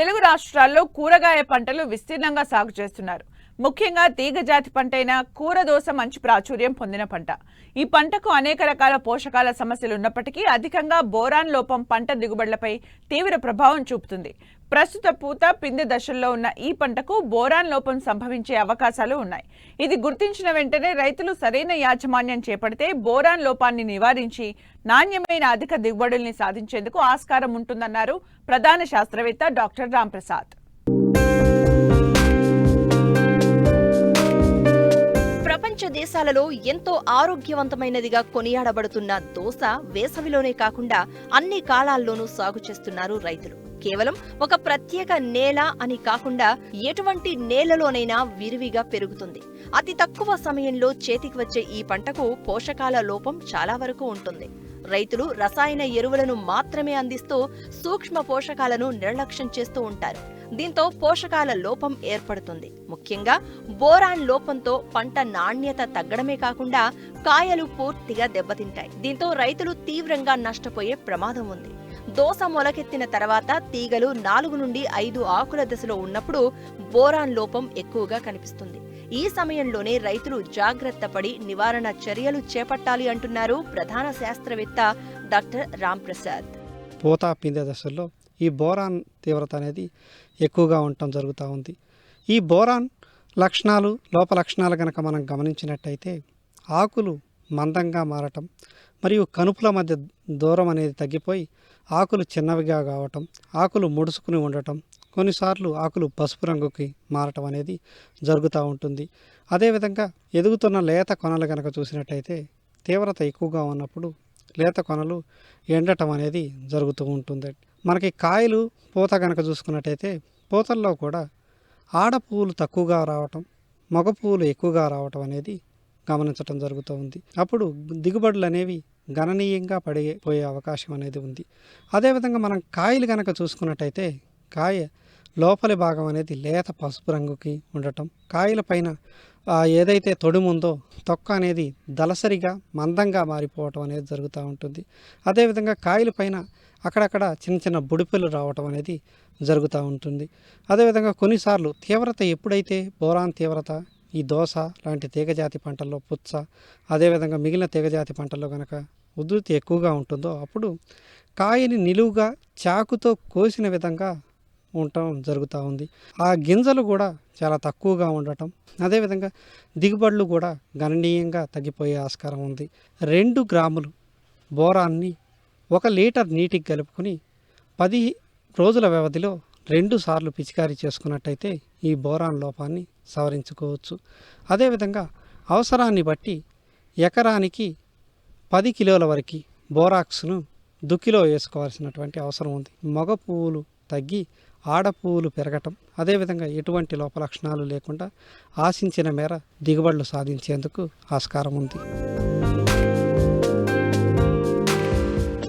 తెలుగు రాష్ట్రాల్లో కూరగాయ పంటలు విస్తీర్ణంగా సాగు చేస్తున్నారు. ముఖ్యంగా తీగ జాతి పంటైన కూరదోస మంచి ప్రాచుర్యం పొందిన పంట. ఈ పంటకు అనేక రకాల పోషకాల సమస్యలు ఉన్నప్పటికీ అధికంగా బోరాన్ లోపం పంట దిగుబడులపై తీవ్ర ప్రభావం చూపుతుంది. ప్రస్తుత పూత పిందె దశల్లో ఉన్న ఈ పంటకు బోరాన్ లోపం సంభవించే అవకాశాలు ఉన్నాయి. ఇది గుర్తించిన వెంటనే రైతులు సరైన యాజమాన్యం చేపడితే బోరాన్ లోపాన్ని నివారించి నాణ్యమైన అధిక దిగుబడుల్ని సాధించేందుకు ఆస్కారం ఉంటుందన్నారు ప్రధాన శాస్త్రవేత్త డాక్టర్ రాంప్రసాద్. ప్రపంచ దేశాలలో ఎంతో ఆరోగ్యవంతమైనదిగా కొనియాడబడుతున్న దోశ వేసవిలోనే కాకుండా అన్ని కాలాల్లోనూ సాగు చేస్తున్నారు రైతులు. కేవలం ఒక ప్రత్యేక నేల అని కాకుండా ఎటువంటి నేలలోనైనా విరివిగా పెరుగుతుంది. అతి తక్కువ సమయంలో చేతికి వచ్చే ఈ పంటకు పోషకాల లోపం చాలా వరకు ఉంటుంది. రైతులు రసాయన ఎరువులను మాత్రమే అందిస్తూ సూక్ష్మ పోషకాలను నిర్లక్ష్యం చేస్తూ ఉంటారు. దీంతో పోషకాల లోపం ఏర్పడుతుంది. ముఖ్యంగా బోరాన్ లోపంతో పంట నాణ్యత తగ్గడమే కాకుండా కాయలు పూర్తిగా దెబ్బతింటాయి. దీంతో రైతులు తీవ్రంగా నష్టపోయే ప్రమాదం ఉంది. దోస మొలకెత్తిన తర్వాత తీగలు నాలుగు నుండి ఐదు ఆకుల దశలో ఉన్నప్పుడు బోరాన్ లోపం ఎక్కువగా కనిపిస్తుంది. ఈ సమయంలోనే రైతులు జాగ్రత్త పడి నివారణ చర్యలు చేపట్టాలి అంటున్నారు ప్రధాన శాస్త్రవేత్త డాక్టర్ రాంప్రసాద్ పూత పిందె దశల్లో ఈ బోరాన్ తీవ్రత అనేది ఎక్కువగా ఉండటం జరుగుతూ ఉంది. ఈ బోరాన్ లక్షణాలు లోప లక్షణాలు కనుక మనం గమనించినట్టయితే ఆకులు మందంగా మారటం మరియు కనుపుల మధ్య దూరం అనేది తగ్గిపోయి ఆకులు చిన్నవిగా కావటం ఆకులు ముడుచుకుని ఉండటం కొన్నిసార్లు ఆకులు పసుపు రంగుకి మారటం అనేది జరుగుతూ ఉంటుంది. అదేవిధంగా ఎదుగుతున్న లేత కొనలు కనుక చూసినట్టయితే తీవ్రత ఎక్కువగా ఉన్నప్పుడు లేత కొనలు ఎండటం అనేది జరుగుతూ ఉంటుంది. మనకి కాయలు పూత కనుక చూసుకున్నట్టయితే పూతల్లో కూడా ఆడ పువ్వులు తక్కువగా రావటం మగ పువ్వులు ఎక్కువగా రావటం అనేది గమనించటం జరుగుతూ ఉంది. అప్పుడు దిగుబడులు అనేవి గణనీయంగా పడిపోయే అవకాశం అనేది ఉంది. అదేవిధంగా మనం కాయలు కనుక చూసుకున్నట్టయితే కాయ లోపలి భాగం అనేది లేత పసుపు రంగుకి ఉండటం కాయల పైన ఏదైతే తొడుముందో తొక్క అనేది దలసరిగా మందంగా మారిపోవటం అనేది జరుగుతూ ఉంటుంది. అదేవిధంగా కాయల పైన అక్కడక్కడ చిన్న చిన్న బుడిపెలు రావటం అనేది జరుగుతూ ఉంటుంది. అదేవిధంగా కొన్నిసార్లు తీవ్రత ఎప్పుడైతే బోరాన్ తీవ్రత ఈ దోస లాంటి తీగజాతి పంటల్లో పుచ్చ అదేవిధంగా మిగిలిన తీగజాతి పంటల్లో కనుక ఉధృతి ఎక్కువగా ఉంటుందో అప్పుడు కాయని నిలువుగా చాకుతో కోసిన విధంగా ఉండటం జరుగుతూ ఉంది. ఆ గింజలు కూడా చాలా తక్కువగా ఉండటం అదేవిధంగా దిగుబడులు కూడా గణనీయంగా తగ్గిపోయే ఆస్కారం ఉంది. రెండు గ్రాములు బోరాన్ని ఒక లీటర్ నీటికి కలుపుకొని పది రోజుల వ్యవధిలో రెండు సార్లు పిచికారీ చేసుకున్నట్టయితే ఈ బోరాన్ లోపాన్ని సవరించుకోవచ్చు. అదేవిధంగా అవసరాన్ని బట్టి ఎకరానికి పది కిలోల వరకు బోరాక్స్ను దుక్కిలో వేసుకోవాల్సినటువంటి అవసరం ఉంది. మగ పువ్వులు తగ్గి ఆడ పువ్వులు పెరగటం అదేవిధంగా ఎటువంటి లోపలక్షణాలు లేకుండా ఆశించిన మేర దిగుబడులు సాధించేందుకు ఆస్కారం ఉంది.